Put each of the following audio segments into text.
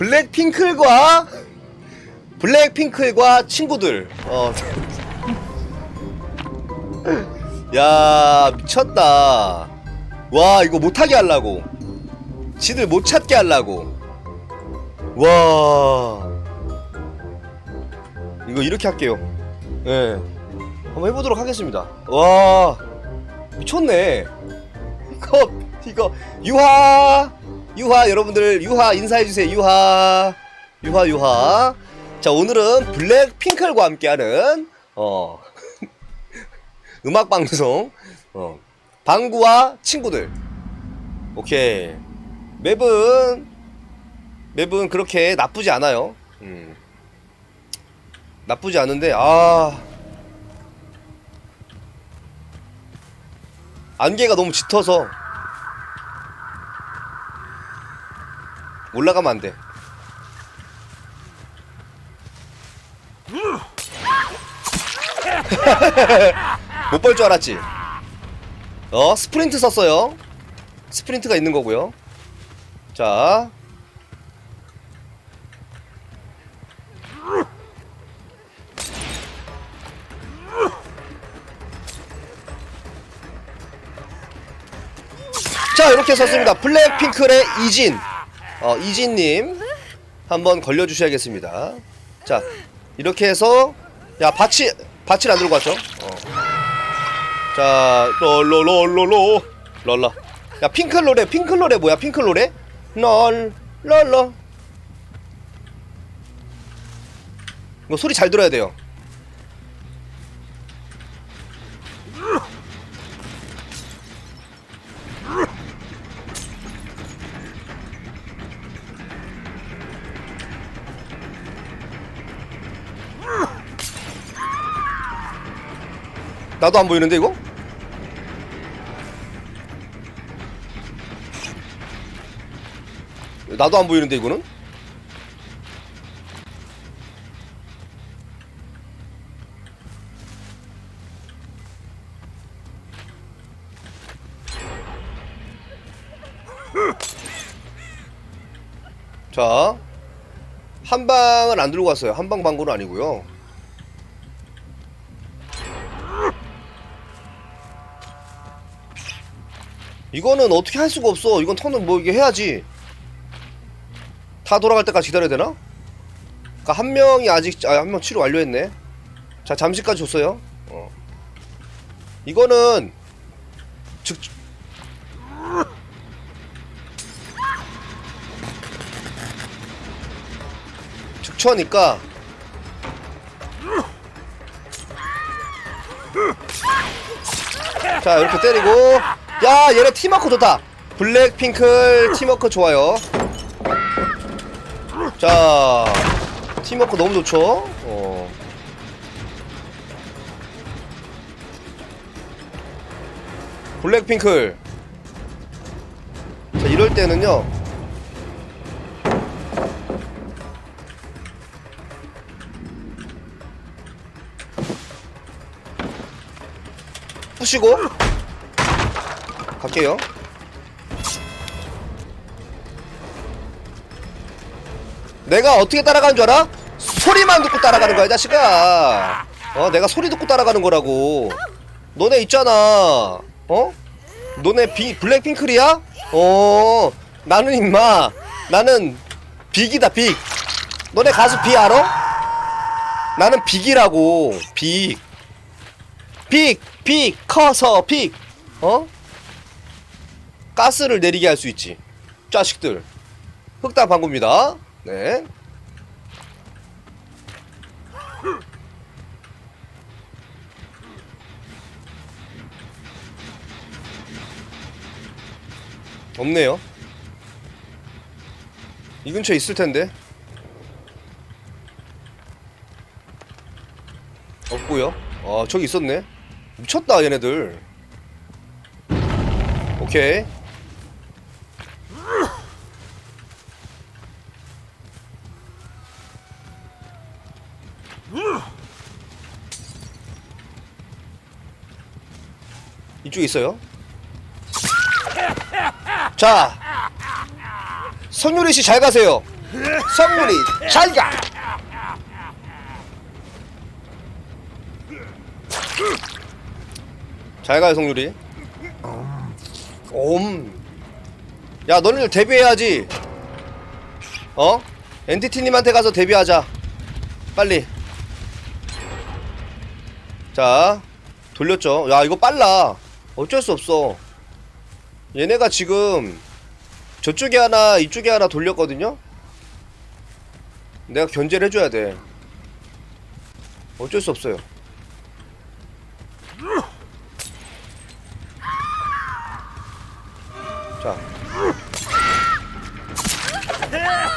블랙핑클과 블랙핑클과 친구들. 어. 야 미쳤다. 와 이거 못하게 하려고. 지들 못 찾게 하려고. 와. 이거 이렇게 할게요. 예. 한번 해보도록 하겠습니다. 와. 미쳤네. 이거 이거 유하 유하 여러분들 유하 인사해 주세요. 유하 유하 유하. 자 오늘은 블랙핑클과 함께하는 어 음악 방송 어 방구와 친구들. 오케이 맵은 맵은 그렇게 나쁘지 않아요. 음. 나쁘지 않은데 아 안개가 너무 짙어서 올라가면 안 돼. 못 볼 줄 알았지? 어, 스프린트 썼어요. 스프린트가 있는 거고요. 자. 자, 이렇게 썼습니다. 블랙핑클의 이진. 어, 이진님. 한번 걸려주셔야겠습니다. 자, 이렇게 해서, 야, 밭이, 밭을 안 들고 왔죠? 어. 자, 롤롤롤롤로. 럴라. 야, 핑클 노래, 핑클 노래 뭐야, 핑클 노래? 널, 럴러. 이거 소리 잘 들어야 돼요. 나도 안 보이는데 이거? 나도 안 보이는데 이거는? 자, 한 방을 안 들고 왔어요. 한 방 방구는 아니고요. 이거는 어떻게 할 수가 없어. 이건 턴을 뭐 이게 해야지. 다 돌아갈 때까지 기다려야 되나? 그러니까 한 명이 아직 아, 한 명 치료 완료했네. 자 잠시까지 줬어요. 어. 이거는 즉 즉처니까 자 이렇게 때리고 야 얘네 팀워크 좋다. 블랙핑클 팀워크 좋아요. 자 팀워크 너무 좋죠? 어. 블랙핑클. 자 이럴 때는요. 푸시고 갈게요 내가 어떻게 따라가는 줄 알아? 소리만 듣고 따라가는 거야, 이 자식아. 어, 내가 소리 듣고 따라가는 거라고. 너네 있잖아. 어? 너네 비, 블랙핑클이야? 어, 나는 임마. 나는 빅이다, 빅. 너네 가수 비 알아? 나는 빅이라고. 빅. 빅, 빅, 커서 빅. 어? 가스를 내리게 할 수 있지. 자식들. 흑당 방구입니다. 네. 없네요. 이 근처에 있을 텐데. 없고요. 아, 저기 있었네. 미쳤다, 얘네들. 오케이. 이쪽에 있어요. 자, 선유리 씨 잘 가세요. 성문이 잘가 잘 가요 성률이 옴. 야 너네들 데뷔해야지 어? 엔티티님한테 가서 데뷔하자 빨리 자 돌렸죠. 야 이거 빨라. 어쩔 수 없어. 얘네가 지금 저쪽에 하나 이쪽에 하나 돌렸거든요? 내가 견제를 해줘야 돼. 어쩔 수 없어요. 자.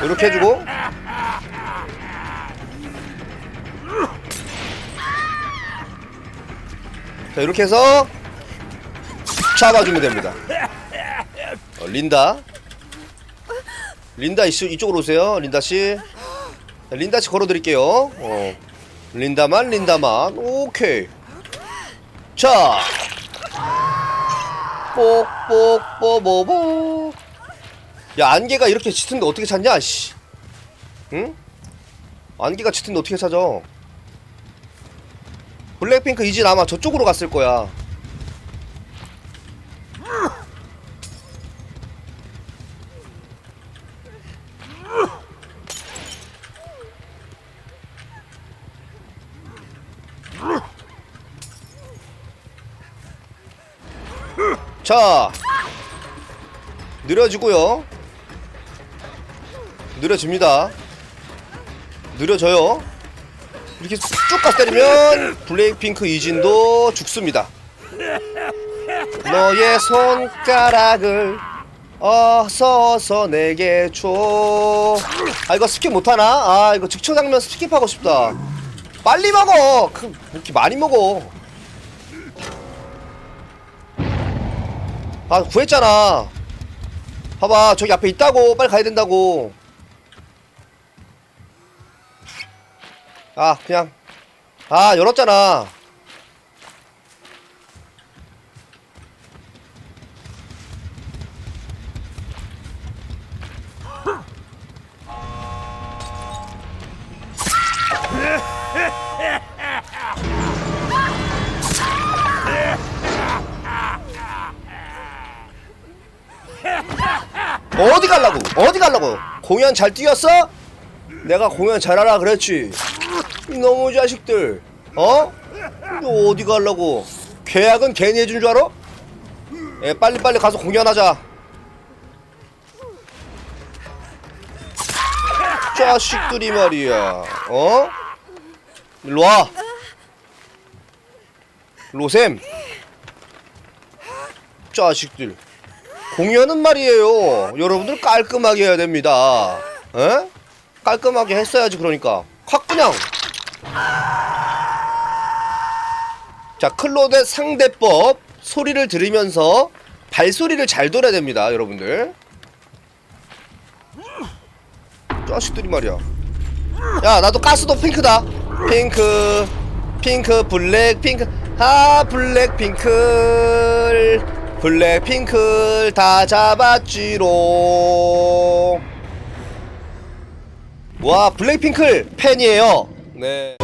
이렇게 해주고 자 이렇게 해서 잡아주면 됩니다. 어, 린다. 린다 이쪽, 이쪽으로 오세요 린다씨. 자, 린다씨 걸어드릴게요. 어. 린다만 린다만. 오케이. 자. 뽁뽁뽀뽀뽀 야 안개가 이렇게 짙은데 어떻게 찾냐 씨. 응? 안개가 짙은데 어떻게 찾아 블랙핑크 이진 아마 저쪽으로 갔을 거야. 자 느려지고요. 느려집니다. 느려져요. 이렇게 쭉 가서 때리면 블랙핑크 이진도 죽습니다. 너의 손가락을 어서 어서 내게 줘 아 이거 스킵 못하나? 아 이거 직초 장면 스킵하고 싶다. 빨리 먹어! 그, 뭐 이렇게 많이 먹어. 아 구했잖아. 봐봐 저기 앞에 있다고. 빨리 가야 된다고. 아 그냥 아 열었잖아. 어디 갈라고? 어디 갈라고? 공연 잘 뛰었어? 내가 공연 잘하라 그랬지 너무 자식들 어? 너 어디 갈라고 계약은 괜히 해준 줄 알아? 예, 빨리빨리 가서 공연하자 자식들이 말이야 어? 일로와 로셈 자식들 공연은 말이에요 여러분들 깔끔하게 해야 됩니다 에? 깔끔하게 했어야지 그러니까 확 그냥 자 클로데 상대법 소리를 들으면서 발소리를 잘 들어야 됩니다 여러분들. 자식들이 말이야. 야 나도 가스도 핑크다. 핑크 핑크 블랙 핑크. 아 블랙 핑크 블랙 핑크 다 잡았지롱. 와 블랙 핑클 팬이에요 네